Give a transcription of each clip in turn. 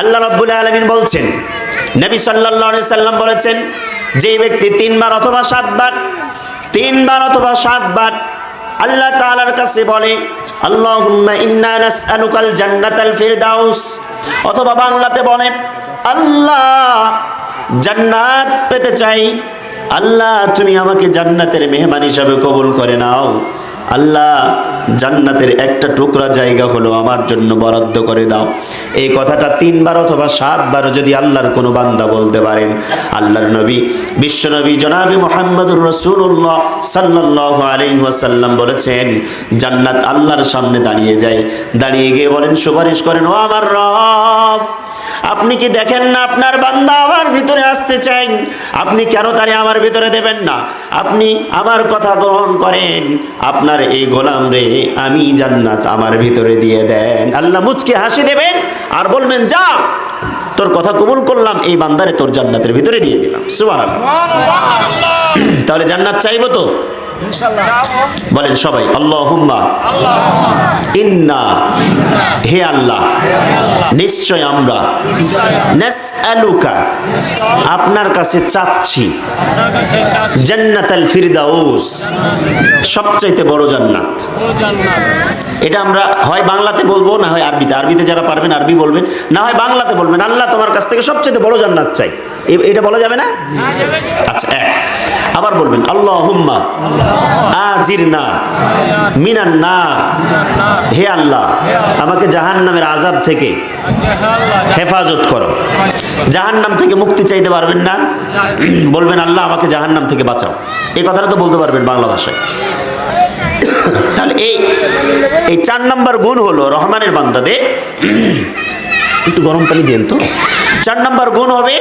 আল্লাহ রাব্বুল আলামিন বলছেন, নবী আলাইহি সাল্লাম বলেছেন, যে ব্যক্তি তিনবার অথবা সাতবার, তিনবার অথবা সাতবার আল্লাহ তাআলার কাছে বলে অথবা বাংলাতে বলে, আল্লাহ জান্নাত পেতে চাই, আল্লাহ তুমি আমাকে জান্নাতের মেহমান হিসাবে কবুল করে নাও। আল্লাহ, জান্নাতের একটা টুকরা জায়গা হলো আমার জন্য বরাদ্দ করে দাও। এই কথাটা তিনবার অথবা সাতবার যদি আল্লাহর কোনো বান্দা বলতে পারেন। আল্লাহর নবী বিশ্বনবী জনাবি মোহাম্মদুর রসুল্লাহ সাল্লাহ ওয়াসাল্লাম বলেছেন, জান্নাত আল্লাহর সামনে দাঁড়িয়ে যায়। দাঁড়িয়ে গিয়ে বলেন, সুপারিশ করেন, ও আমার রব আপনি কি দেখেন না আপনার বান্দা আমার ভিতরে আসতে চাই? আপনি কেন তারে আমার ভিতরে দেবেন না? আপনি আমার কথা গ্রহণ করেন। আপনার এই গোলাম রে আমি জান্নাত আমার ভিতরে দিয়ে দেন। আল্লাহ মুচকে হাসি দেবেন আর বলবেন যা তোর কথা কবুল করলাম এই বান্দারে তোর জান্নাতের ভিতরে দিয়ে দিলাম। সুবহানাল্লাহ। তাহলে জান্নাত চাইব তো? বলেন সবাই আল্লাহুম্মা। ইন্না। হে আল্লাহ। নিশ্চয় আমরা। নাসআলুকা। আপনার কাছে চাচ্ছি। জান্নাতাল ফিরদাউস। সবচাইতে বড় জান্নাত। এটা আমরা হয় বাংলাতে বলব না হয় আরবিতে। আরবিতে যারা পারবেন আরবি বলবেন না হয় বাংলাতে বলবেন। আল্লাহ তোমার কাছ থেকে সবচেয়ে বড় জান্নাত চাই। এটা বলা যাবে না। আচ্ছা এক। আবার বলবেন আল্লাহ আজির না মিনান না হে আল্লাহ, আমাকে জাহান নামের আজাব থেকে হেফাজত করো। জাহান নাম থেকে মুক্তি চাইতে পারবেন না। বলবেন, আল্লাহ, আমাকে জাহান নাম থেকে বাঁচাও। এই কথাটা তো বলতে পারবেন বাংলা ভাষায়। তাহলে এই এই চার নাম্বার গুণ হলো রহমানের বান্দাদে একটু গরম পানি দেন তো। চার নাম্বার গুণ হবে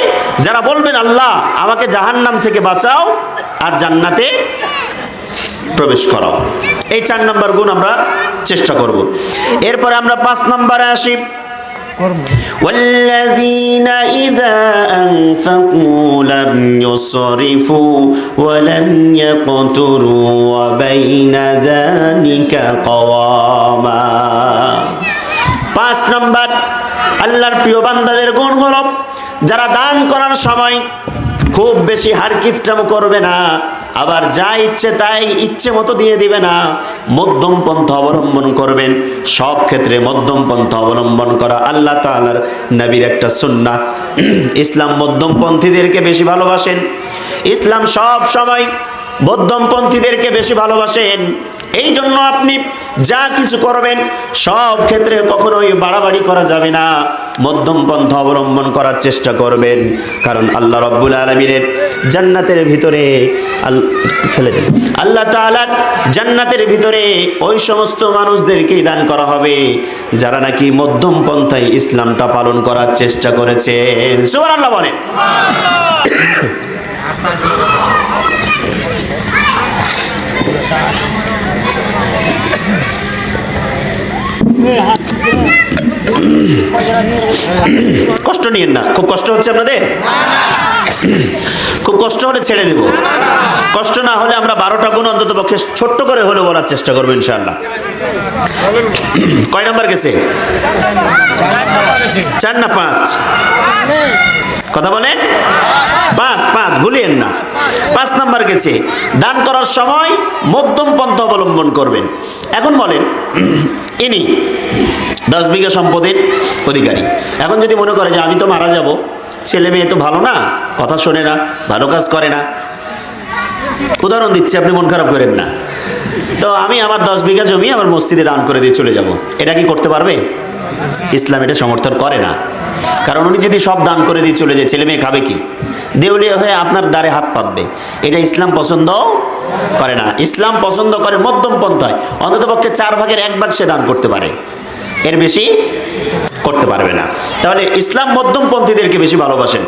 যারা বলবেন আল্লাহ আমাকে জাহান্নাম থেকে বাঁচাও আর জান্নাতে প্রবেশ করাও এই চার নাম্বার গুণ আমরা চেষ্টা করব এরপরে আমরা পাঁচ নাম্বারে আসি والذين إذا أنفقوا لم يسرفوا ولم يقتروا وبين ذلك قواما পাঁচ নম্বর আল্লাহর প্রিয় বান্দাদের গুণ হল যারা দান করার সময় খুব বেশি হারকিফটামো করবে না, আবার যা ইচ্ছে তাই ইচ্ছে মতো দিয়ে দিবে না, মধ্যম পন্থা অবলম্বন করবেন। সব ক্ষেত্রে মধ্যম পন্থা অবলম্বন করা আল্লাহ তাআলার নবীর একটা সুন্নাহ। ইসলাম মধ্যমপন্থীদেরকে বেশি ভালোবাসেন। ইসলাম সব সময় মধ্যমপন্থীদেরকে বেশি ভালোবাসেন। এই জন্য আপনি যা কিছু করবেন, সব ক্ষেত্রে কখনোই বাড়াবাড়ি করা যাবে না। মধ্যম পন্থা অবলম্বন করার চেষ্টা করবেন, কারণ আল্লাহ রব্বুল আলমিনের জান্নাতের ভিতরে ফেলে দেন। আল্লাহ তাআলার জান্নাতের ভিতরে ওই সমস্ত মানুষদেরকেই দান করা হবে, যারা নাকি মধ্যম পন্থায় ইসলামটা পালন করার চেষ্টা করেছেন। সুবহানাল্লাহ বলেন। কষ্ট নিয়েন না। খুব কষ্ট হচ্ছে আপনাদের? খুব কষ্ট হলে ছেড়ে দেব। কষ্ট না হলে আমরা বারোটা গুণ অন্তত পক্ষে ছোট্ট করে হলে বলার চেষ্টা করব ইনশাআল্লাহ। কয় নাম্বার গেছে? চার না পাঁচ? কথা বলেন? পাঁচ পাঁচ, ভুলিয়েন না। পাঁচ নাম্বার গেছে, দান করার সময় মধ্যম পন্থা অবলম্বন করবেন। এখন বলেন, ইনি দশ বিঘা সম্পদের অধিকারী। এখন যদি মনে করে যে আমি তো মারা যাব ছেলে মেয়ে তো ভালো না, কথা শোনে না, ভালো কাজ করে না। উদাহরণ দিচ্ছি, আপনি মন খারাপ করেন না। তো আমি আমার দশ বিঘা জমি আমার মসজিদে দান করে দিয়ে চলে যাব। এটা কি করতে পারবে? ইসলাম এটা সমর্থন করে না। কারণ উনি যদি সব দান করে দিয়ে চলে যায়, ছেলে মেয়ে খাবে কি? দেউলিয়া হয়ে আপনার দ্বারে হাত পাতবে। এটা ইসলাম পছন্দ করে না। ইসলাম পছন্দ করে মধ্যম পন্থায়। অন্ততপক্ষে চার ভাগের এক ভাগ সে দান করতে পারে। এর বেশি করতে পারবে না। তাহলে ইসলাম মধ্যমপন্থীদেরকে বেশি ভালোবাসেন।